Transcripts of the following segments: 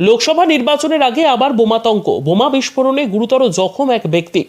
লোকসভা নির্বাচনের আগে আবার বোমাতঙ্ক। বোমা বিস্ফোরণে গুরুতর জখম এক ব্যক্তি।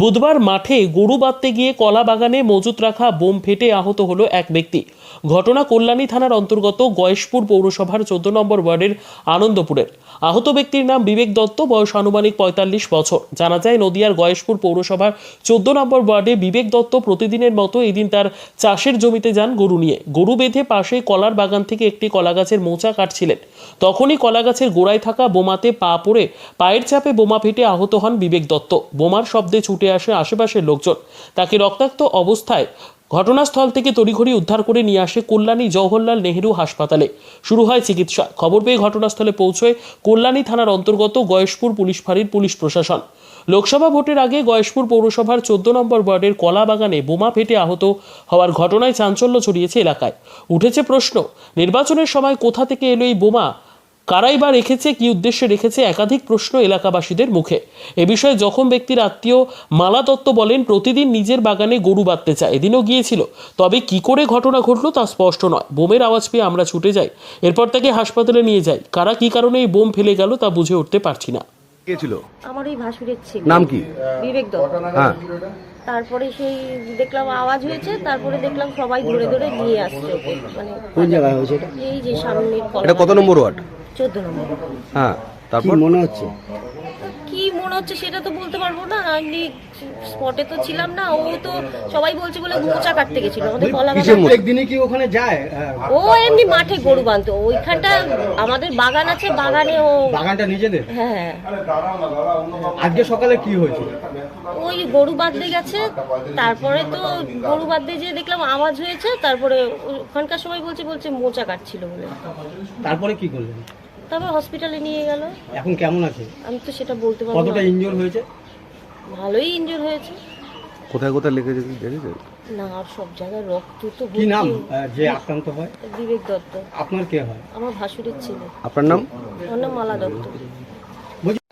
বুধবার মাঠে গরু বাঁধতে গিয়ে কলা বাগানে মজুত রাখা বোম ফেটে আহত হলো এক ব্যক্তি। ঘটনা কল্যাণী থানার অন্তর্গত গয়েশপুর পৌরসভার চোদ্দ নম্বর ওয়ার্ডের আনন্দপুরের। আহত ব্যক্তির নাম বিবেক দত্ত, বয়স আনুমানিক পঁয়তাল্লিশ বছর। জানা যায়, নদিয়ার গয়েশপুর পৌরসভার চোদ্দ নম্বর ওয়ার্ডে বিবেক দত্ত প্রতিদিনের মতো এদিন তার চাষের জমিতে যান গরু নিয়ে। গরু বেঁধে পাশে কলার বাগান থেকে একটি কলা গাছের মোচা কাটছিলেন। তখনই কলা গাছের গোড়ায় থাকা বোমাতে পা পড়ে পায়ের চাপে বোমা ফেটে আহত হন বিবেক দত্ত। বোমার শব্দে ছুটে আসে আশেপাশের লোকজন। তাকে রক্তাক্ত অবস্থায় ঘটনাস্থল থেকে তড়িঘড়ি উদ্ধার করে নিয়ে আসে কল্যাণী জওহরলাল নেহেরু হাসপাতালে। শুরু হয় চিকিৎসা। খবর পেয়ে ঘটনাস্থলে পৌঁছয় কল্যাণী থানার অন্তর্গত গয়েশপুর পুলিশ ফাঁড়ির পুলিশ প্রশাসন। লোকসভা ভোটের আগে গয়েশপুর পৌরসভার চোদ্দ নম্বর ওয়ার্ডের কলা বাগানে বোমা ফেটে আহত হওয়ার ঘটনায় চাঞ্চল্য ছড়িয়েছে এলাকায়। উঠেছে প্রশ্ন, নির্বাচনের সময় কোথা থেকে এলো এই বোমা? কারাই বা রেখেছে কি উদ্দেশ্যে রেখেছে একাধিক প্রশ্ন এলাকাবাসীদের মুখে। এ বিষয়ে জখম ব্যক্তির আত্মীয় মালা দত্ত বলেন প্রতিদিন নিজের বাগানে গরু বাঁধতে চায়। এদিনও গিয়েছিল। তবে কি করে ঘটনা ঘটলো তা স্পষ্ট নয়। বোমের আওয়াজ পেয়ে আমরা ছুটে যাই। এরপর তাকে হাসপাতালে নিয়ে যাই। কারা কি কারণে এই বোম ফেলে গেল তা বুঝে উঠতে পারছি না। কে ছিল? আমার ওই ভাসুরের ছিল। নাম কি? বিবেক দত্ত। হ্যাঁ। তারপরে সেই দেখলাম আওয়াজ হয়েছে তারপরে দেখলাম সবাই ধরে ধরে নিয়ে আসছে মানে কোন জায়গায় হয়েছে এটা? এই যে সামনের এটা কত নম্বর ওয়ার্ড? চোদ্দ নম্বর। হ্যাঁ কি তারপর? মনে হচ্ছে? কি মনে হচ্ছে সেটা তো বলতে পারব না। আমি স্পটে তো ছিলাম না ও তো সবাই বলছে বলে মোচা কাটতে গেছিল আমাদের কলা বাগান একদিনে কি ওখানে যায়? ও এমনি মাঠে গরু বাঁধতো ওইখানটা আমাদের বাগান আছে বাগানে ও বাগানটা নিজেদের? হ্যাঁ আজকে সকালে কি হয়েছে ওই গরু বাঁধতে গেছে তারপরে তো গরু বাঁধতে যেয়ে দেখলাম আওয়াজ হয়েছে তারপরে ওখানকার সময় বলছে বলছে মোচা কাটছিল বলে। তারপরে কি করলেন? তবে হসপিটালে নিয়ে গেল। এখন কেমন আছে? আমি তো সেটা বলতে পারব কতটা ইনজোর হয়েছে? ভালোই ইনজুর হয়েছে। কোথায় কোথায় লেগেছে কি দেখেছেন না আর সব জায়গায় রক্ত তো কি নাম যে আক্রান্ত হয়? বিবেক দত্ত। আপনার কে হয়? আমার ভাসুরের ছিল। আপনার নাম? ওর নাম মালা দত্ত।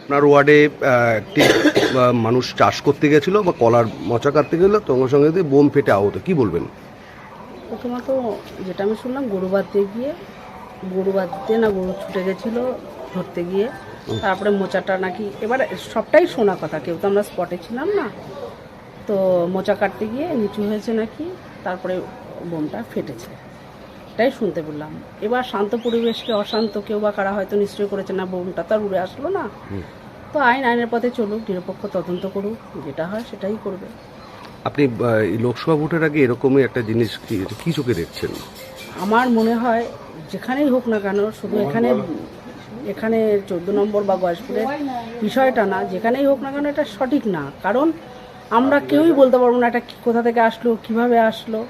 আপনার ওয়ার্ডে একটি মানুষ চাষ করতে গেছিল বা কলার মচা কাটতে গেল সঙ্গে সঙ্গে দিয়ে বোম ফেটে আহত। কি বলবেন? প্রথমত যেটা আমি শুনলাম গরু বাঁধতে গিয়ে গরু বাঁধতে না গরু ছুটে গেছিল ধরতে গিয়ে। তারপরে মোচাটা নাকি এবার সবটাই শোনা কথা কেউ তো আমরা স্পটে ছিলাম না। তো মোচা কাটতে গিয়ে নিচু হয়েছে নাকি তারপরে বোমটা ফেটেছে। এটাই শুনতে বললাম এবার শান্ত পরিবেশকে অশান্ত কেউ বা কারা হয়তো নিশ্চয় করেছে না বোমটা তো আর উড়ে আসলো না। তো আইন আইনের পথে চলুক নিরপেক্ষ তদন্ত করুক যেটা হয় সেটাই করবে। আপনি লোকসভা ভোটের আগে এরকমই একটা জিনিস কি চোখে দেখছেন? আমার মনে হয় যেখানেই হোক না কেন, শুধু এখানে এখানে চোদ্দ নম্বর বা গয়েশপুরের বিষয়টা না, যেখানেই হোক না কেন এটা সঠিক না। কারণ আমরা কেউই বলতে পারব না এটা কোথা থেকে আসলো, কীভাবে আসলো।